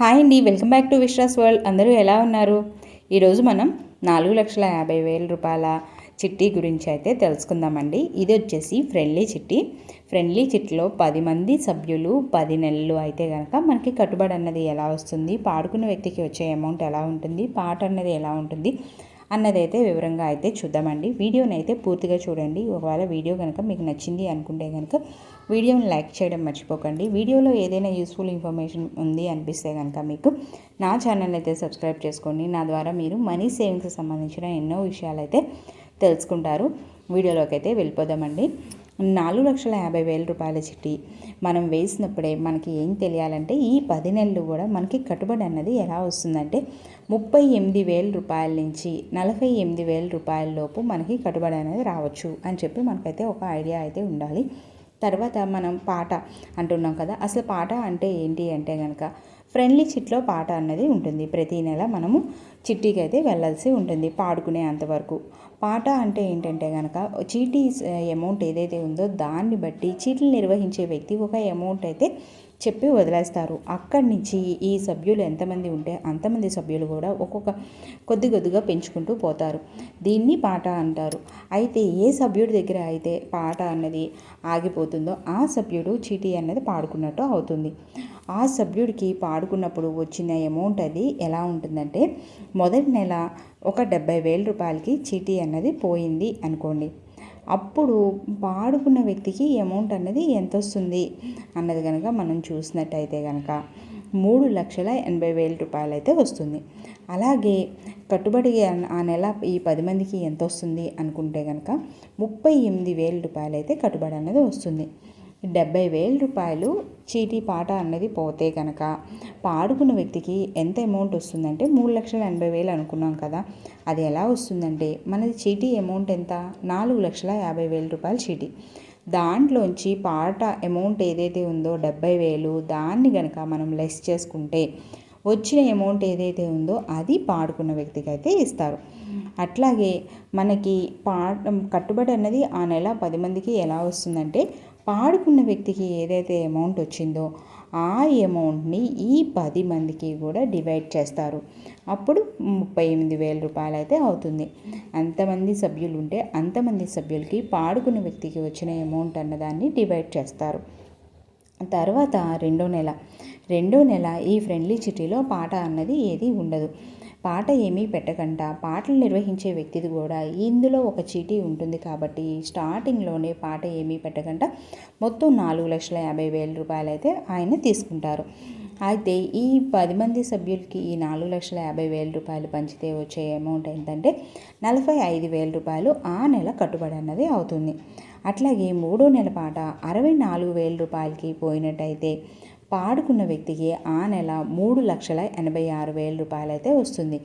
Hi అండి welcome back to Vishwas world. అందరూ ఎలా ఉన్నారు? ఈరోజు మనం నాలుగు లక్షల యాభై వేల రూపాయల చిట్టి గురించి అయితే తెలుసుకుందామండి. ఇది వచ్చేసి ఫ్రెండ్లీ చిట్టి. ఫ్రెండ్లీ చిట్టిలో పది మంది సభ్యులు పది నెలలు అయితే కనుక మనకి కట్టుబడి అన్నది ఎలా వస్తుంది? పాడుకున్న వ్యక్తికి వచ్చే అమౌంట్ ఎలా ఉంటుంది? పాట అన్నది ఎలా ఉంటుంది? అన్నది అయితే వివరంగా అయితే చూద్దామండి. వీడియోని అయితే పూర్తిగా చూడండి. ఒకవేళ వీడియో కనుక మీకు నచ్చింది అనుకుంటే కనుక వీడియోని లైక్ చేయడం మర్చిపోకండి. వీడియోలో ఏదైనా యూస్ఫుల్ ఇన్ఫర్మేషన్ ఉంది అనిపిస్తే కనుక మీకు నా ఛానల్ అయితే సబ్స్క్రైబ్ చేసుకోండి. నా ద్వారా మీరు మనీ సేవింగ్స్కి సంబంధించిన ఎన్నో విషయాలు అయితే తెలుసుకుంటారు. వీడియోలోకి అయితే వెళ్ళిపోదామండి. నాలుగు లక్షల యాభై వేల రూపాయల చిట్టి మనం వేసినప్పుడే మనకి ఏం తెలియాలంటే ఈ పది నెలలు కూడా మనకి కట్టుబడి అన్నది ఎలా వస్తుందంటే ముప్పై ఎనిమిది వేల రూపాయల నుంచి నలభై ఎనిమిది వేల రూపాయల లోపు మనకి కట్టుబడి అనేది రావచ్చు అని చెప్పి మనకైతే ఒక ఐడియా అయితే ఉండాలి. తర్వాత మనం పాట అంటున్నాం కదా అసలు పాట అంటే ఏంటి అంటే కనుక ఫ్రెండ్లీ చిట్లో పాట అన్నది ఉంటుంది. ప్రతి నెల మనము చిట్టీకి అయితే వెళ్ళాల్సి ఉంటుంది పాడుకునే అంతవరకు పాట అంటే ఏంటంటే కనుక చీటీ అమౌంట్ ఏదైతే ఉందో దాన్ని బట్టి చీటీలు నిర్వహించే వ్యక్తి ఒక అమౌంట్ అయితే చెప్పి వదిలేస్తారు. అక్కడి నుంచి ఈ సభ్యులు ఎంతమంది ఉంటే అంతమంది సభ్యులు కూడా ఒక్కొక్క కొద్ది కొద్దిగా పెంచుకుంటూ పోతారు. దీన్ని పాట అంటారు. అయితే ఏ సభ్యుడి దగ్గర అయితే పాట అన్నది ఆగిపోతుందో ఆ సభ్యుడు చీటీ అన్నది పాడుకున్నట్టు అవుతుంది. ఆ సభ్యుడికి పాడుకున్నప్పుడు వచ్చిన అమౌంట్ అది ఎలా ఉంటుందంటే మొదటి నెల ఒక డెబ్బై వేల రూపాయలకి చీటీ అన్నది పోయింది అనుకోండి. అప్పుడు పాడుకున్న వ్యక్తికి అమౌంట్ అన్నది ఎంత వస్తుంది అన్నది కనుక మనం చూసినట్టయితే కనుక మూడు లక్షల ఎనభై వేల రూపాయలు అయితే వస్తుంది. అలాగే కట్టుబడి ఆ నెల ఈ పది మందికి ఎంత వస్తుంది అనుకుంటే కనుక ముప్పై ఎనిమిది వేల రూపాయలు అయితే కట్టుబడి అన్నది వస్తుంది. డెబ్బై వేల రూపాయలు చీటీ పాట అన్నది పోతే కనుక పాడుకున్న వ్యక్తికి ఎంత అమౌంట్ వస్తుందంటే మూడు లక్షల ఎనభై వేలు అనుకున్నాం కదా అది ఎలా వస్తుందంటే మనది చీటీ అమౌంట్ ఎంత? నాలుగు లక్షల యాభై వేల రూపాయలు చీటీ. దాంట్లోంచి పాట అమౌంట్ ఏదైతే ఉందో డెబ్బై వేలు దాన్ని కనుక మనం లెస్ చేసుకుంటే వచ్చిన అమౌంట్ ఏదైతే ఉందో అది పాడుకున్న వ్యక్తికి అయితే ఇస్తారు. అట్లాగే మనకి పా కట్టుబడి అన్నది ఆ నెల పది మందికి ఎలా వస్తుందంటే పాడుకున్న వ్యక్తికి ఏదైతే అమౌంట్ వచ్చిందో ఆ అమౌంట్ని ఈ పది మందికి కూడా డివైడ్ చేస్తారు. అప్పుడు ముప్పై ఎనిమిది వేల రూపాయలు అయితే అవుతుంది. అంతమంది సభ్యులు ఉంటే అంతమంది సభ్యులకి పాడుకున్న వ్యక్తికి వచ్చిన అమౌంట్ అన్నదాన్ని డివైడ్ చేస్తారు. తర్వాత రెండో నెల. రెండో నెల ఈ ఫ్రెండ్లీ చిటీలో పాట అన్నది ఏది ఉండదు. పాట ఏమీ పెట్టకుండా పాటలు నిర్వహించే వ్యక్తిది కూడా ఇందులో ఒక చీటీ ఉంటుంది కాబట్టి స్టార్టింగ్లోనే పాట ఏమీ పెట్టకుండా మొత్తం నాలుగు లక్షల యాభై వేల రూపాయలు అయితే ఆయన తీసుకుంటారు. అయితే ఈ పది మంది సభ్యులకి ఈ నాలుగు లక్షల యాభై వేల రూపాయలు పంచితే వచ్చే అమౌంట్ ఏంటంటే నలభై ఐదు వేల రూపాయలు ఆ నెల కట్టుబడి అన్నది అవుతుంది. అట్లాగే మూడో నెల పాట అరవై నాలుగు వేల రూపాయలకి పోయినట్టయితే పాడుకున్న వ్యక్తికి ఆ నెల మూడు లక్షల ఎనభై ఆరు వేల రూపాయలు అయితే వస్తుంది.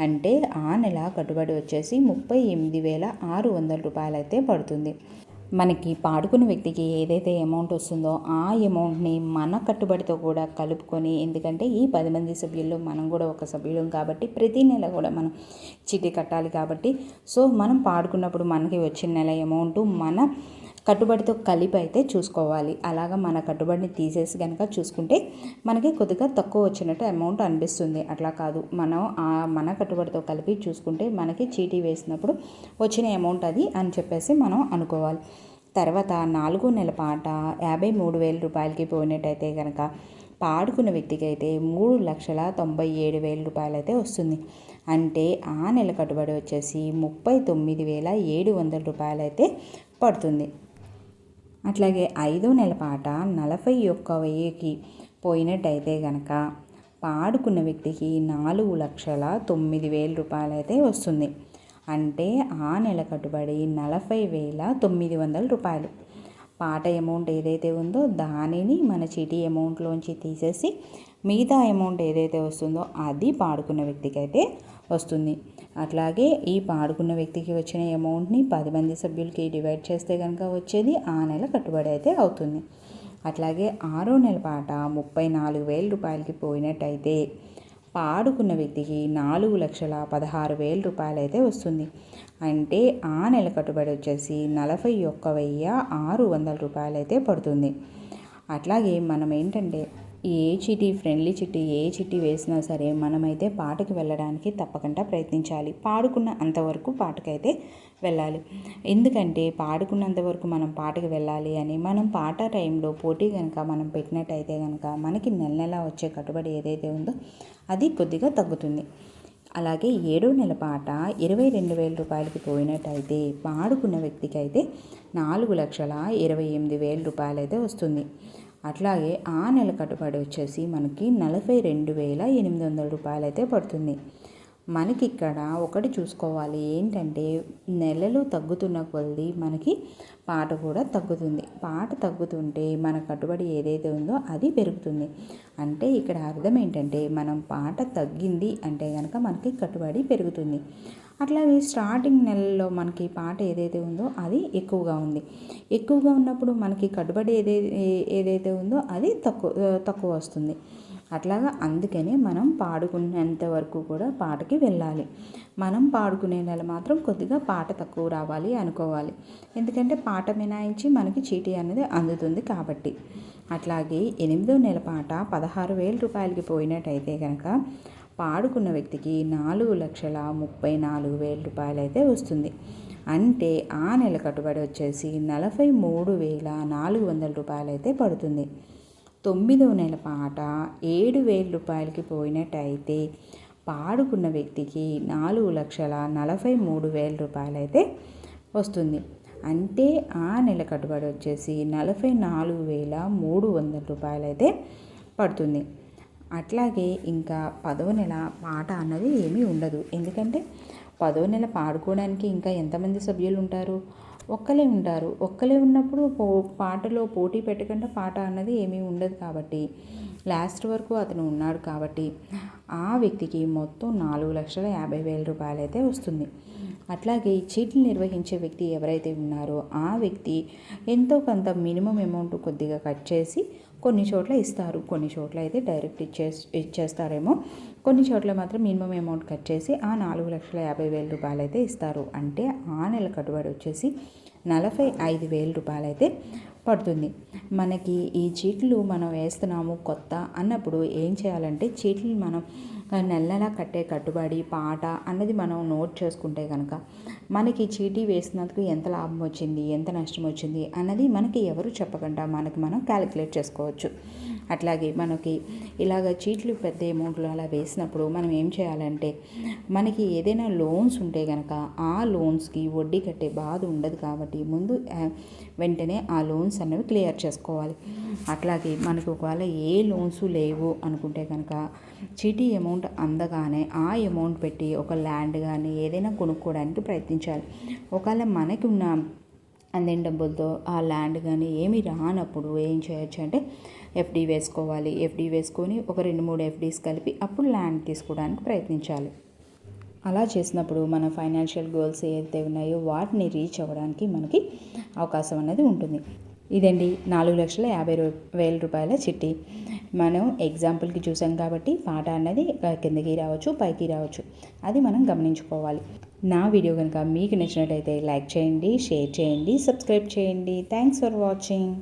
అంటే ఆ నెల కట్టుబడి వచ్చేసి ముప్పై ఎనిమిది వేల ఆరు వందల రూపాయలు అయితే పడుతుంది. మనకి పాడుకున్న వ్యక్తికి ఏదైతే అమౌంట్ వస్తుందో ఆ అమౌంట్ని మన కట్టుబడితో కూడా కలుపుకొని ఎందుకంటే ఈ పది మంది సభ్యుల్లో మనం కూడా ఒక సభ్యులం కాబట్టి ప్రతి నెల కూడా మనం చీటీ కట్టాలి కాబట్టి. సో మనం పాడుకున్నప్పుడు మనకి వచ్చిన నెల అమౌంట్ మన కట్టుబడితో కలిపి అయితే చూసుకోవాలి. అలాగ మన కట్టుబడిని తీసేసి కనుక చూసుకుంటే మనకి కొద్దిగా తక్కువ వచ్చినట్టు అమౌంట్ అనిపిస్తుంది. అట్లా కాదు. మనం ఆ మన కట్టుబడితో కలిపి చూసుకుంటే మనకి చీటీ వేసినప్పుడు వచ్చిన అమౌంట్ అది అని చెప్పేసి మనం అనుకోవాలి. తర్వాత నాలుగో నెల పాట యాభై మూడు వేల రూపాయలకి పోయినట్టయితే కనుక పాడుకున్న వ్యక్తికి అయితే మూడు లక్షల తొంభై ఏడు వేల రూపాయలు అయితే వస్తుంది. అంటే ఆ నెల కట్టుబడి వచ్చేసి ముప్పై తొమ్మిది వేల ఏడు వందల రూపాయలు అయితే పడుతుంది. అట్లాగే ఐదో నెల పాట నలభై ఒక్క వెయ్యికి పోయినట్టయితే గనక పాడుకున్న వ్యక్తికి నాలుగు లక్షల తొమ్మిది వేల రూపాయలు అయితే వస్తుంది. అంటే ఆ నెల కట్టుబడి నలభై వేల తొమ్మిది వందల రూపాయలు. పాట అమౌంట్ ఏదైతే ఉందో దానిని మన చీటీ అమౌంట్లోంచి తీసేసి మిగతా అమౌంట్ ఏదైతే వస్తుందో అది పాడుకున్న వ్యక్తికి అయితే వస్తుంది. అట్లాగే ఈ పాడుకున్న వ్యక్తికి వచ్చిన అమౌంట్ని పది మంది సభ్యులకి డివైడ్ చేస్తే కనుక వచ్చేది ఆ నెల కట్టుబడి అయితే అవుతుంది. అట్లాగే ఆరో నెల పాట ముప్పై నాలుగు వేల రూపాయలకి పోయినట్టయితే పాడుకున్న వ్యక్తికి నాలుగు లక్షల పదహారు వేల రూపాయలు అయితే వస్తుంది. అంటే ఆ నెల కట్టుబడి వచ్చేసి నలభై ఒక్క వెయ్యి ఆరు వందల రూపాయలు అయితే పడుతుంది. అట్లాగే మనం ఏంటంటే ఏ చిట్టి ఫ్రెండ్లీ చిట్టి ఏ చిట్టి వేసినా సరే మనమైతే పాటకి వెళ్ళడానికి తప్పకుండా ప్రయత్నించాలి. పాడుకున్న అంతవరకు పాటకైతే వెళ్ళాలి. ఎందుకంటే పాడుకున్నంత వరకు మనం పాటకి వెళ్ళాలి అని మనం పాట టైంలో పోటీ కనుక మనం పెట్టినట్టయితే కనుక మనకి నెల నెల వచ్చే కట్టుబడి ఏదైతే ఉందో అది కొద్దిగా తగ్గుతుంది. అలాగే ఏడో నెల పాట ఇరవై రెండు వేల రూపాయలకి పోయినట్టయితే పాడుకున్న వ్యక్తికి అయితే నాలుగు లక్షల ఇరవై ఎనిమిది వేల రూపాయలు అయితే వస్తుంది. అట్లాగే ఆ నెల కట్టుబడి వచ్చేసి మనకి నలభై రెండు వేల ఎనిమిది వందల రూపాయలు అయితే పడుతుంది. మనకి ఇక్కడ ఒకటి చూసుకోవాలి. ఏంటంటే నెలలు తగ్గుతున్న కొలది మనకి పాట కూడా తగ్గుతుంది. పాట తగ్గుతుంటే మన కట్టుబడి ఏదైతే ఉందో అది పెరుగుతుంది. అంటే ఇక్కడ అర్థం ఏంటంటే మనం పాట తగ్గింది అంటే కనుక మనకి కట్టుబడి పెరుగుతుంది. అట్లాగే స్టార్టింగ్ నెలలో మనకి పాట ఏదైతే ఉందో అది ఎక్కువగా ఉంది. ఎక్కువగా ఉన్నప్పుడు మనకి కట్టుబడి ఏదైతే ఏదైతే ఉందో అది తక్కువ తక్కువ వస్తుంది. అట్లాగా అందుకని మనం పాడుకునేంత వరకు కూడా పాటకి వెళ్ళాలి. మనం పాడుకునే నెల మాత్రం కొద్దిగా పాట తక్కువ రావాలి అనుకోవాలి. ఎందుకంటే పాట మినాయించి మనకి చీటీ అనేది అందుతుంది కాబట్టి. అట్లాగే ఎనిమిదో నెల పాట పదహారు వేల రూపాయలకి పోయినట్టయితే కనుక పాడుకున్న వ్యక్తికి నాలుగు లక్షల ముప్పై నాలుగు వేల రూపాయలు అయితే వస్తుంది. అంటే ఆ నెల కట్టుబడి వచ్చేసి నలభై మూడు వేల నాలుగు వందల రూపాయలు అయితే పడుతుంది. తొమ్మిదవ నెల పాట ఏడు వేల రూపాయలకి పోయినట్టయితే పాడుకున్న వ్యక్తికి నాలుగు లక్షల నలభై మూడు వేల రూపాయలు అయితే వస్తుంది. అంటే ఆ నెల కట్టుబడి వచ్చేసి నలభై నాలుగు వేల మూడు వందల రూపాయలు అయితే పడుతుంది. అట్లాగే ఇంకా పదవ నెల పాట అన్నది ఏమీ ఉండదు. ఎందుకంటే పదవ నెల పాడుకోవడానికి ఇంకా ఎంతమంది సభ్యులు ఉంటారు? ఒక్కలే ఉంటారు. ఒక్కలే ఉన్నప్పుడు పో పాటలో పోటీ పెట్టకుండా పాట అన్నది ఏమీ ఉండదు కాబట్టి లాస్ట్ వరకు అతను ఉన్నాడు కాబట్టి ఆ వ్యక్తికి మొత్తం నాలుగు లక్షల యాభై వేల రూపాయలు అయితే వస్తుంది. అట్లాగే చీట్లు నిర్వహించే వ్యక్తి ఎవరైతే ఉన్నారో ఆ వ్యక్తి ఎంతో కొంత మినిమం అమౌంట్ కొద్దిగా కట్ చేసి కొన్ని చోట్ల ఇస్తారు. కొన్ని చోట్ల అయితే డైరెక్ట్ ఇచ్చే ఇచ్చేస్తారేమో. కొన్ని చోట్ల మాత్రం మినిమం అమౌంట్ కట్ చేసి ఆ నాలుగు లక్షల యాభై వేల రూపాయలు అయితే ఇస్తారు. అంటే ఆ నెల కట్టుబడి వచ్చేసి నలభై ఐదు వేల రూపాయలు అయితే పడుతుంది. మనకి ఈ చీట్లు మనం వేస్తున్నాము కొత్త అన్నప్పుడు ఏం చేయాలంటే చీట్లు మనం నెల కట్టే కట్టుబడి పాట అన్నది మనం నోట్ చేసుకుంటే కనుక మనకి చీటీ వేసినందుకు ఎంత లాభం వచ్చింది ఎంత నష్టం వచ్చింది అన్నది మనకి ఎవరు చెప్పకుండా మనకి మనం క్యాలిక్యులేట్ చేసుకోవచ్చు. అట్లాగే మనకి ఇలాగ చీట్లు పెద్ద అమౌంట్లు అలా వేసినప్పుడు మనం ఏం చేయాలంటే మనకి ఏదైనా లోన్స్ ఉంటే కనుక ఆ లోన్స్కి వడ్డీ కట్టే బాధ ఉండదు కాబట్టి ముందు వెంటనే ఆ లోన్స్ అనేవి క్లియర్ చేసుకోవాలి. అట్లాగే మనకు ఒకవేళ ఏ లోన్స్ లేవు అనుకుంటే కనుక చీటీ అమౌంట్ అందగానే ఆ అమౌంట్ పెట్టి ఒక ల్యాండ్ కానీ ఏదైనా కొనుక్కోవడానికి ప్రయత్నించాలి. ఒకవేళ మనకి ఉన్న అందిన డబ్బులతో ఆ ల్యాండ్ కానీ ఏమి రానప్పుడు ఏం చేయొచ్చు అంటే ఎఫ్డి వేసుకోవాలి. ఎఫ్డి వేసుకొని ఒక రెండు మూడు ఎఫ్డీస్ కలిపి అప్పుడు ల్యాండ్ తీసుకోవడానికి ప్రయత్నించాలి. అలా చేసినప్పుడు మన ఫైనాన్షియల్ గోల్స్ ఏదైతే ఉన్నాయో వాటిని రీచ్ అవ్వడానికి మనకి అవకాశం అనేది ఉంటుంది. ఇదండి నాలుగు లక్షల యాభై వేల రూపాయల చిట్టి. మనం ఎగ్జాంపుల్కి చూసాం కాబట్టి పాట అనేది కిందకి రావచ్చు పైకి రావచ్చు. అది మనం గమనించుకోవాలి. నా వీడియో కనుక మీకు నచ్చినట్టయితే లైక్ చేయండి షేర్ చేయండి సబ్స్క్రైబ్ చేయండి. Thanks for watching.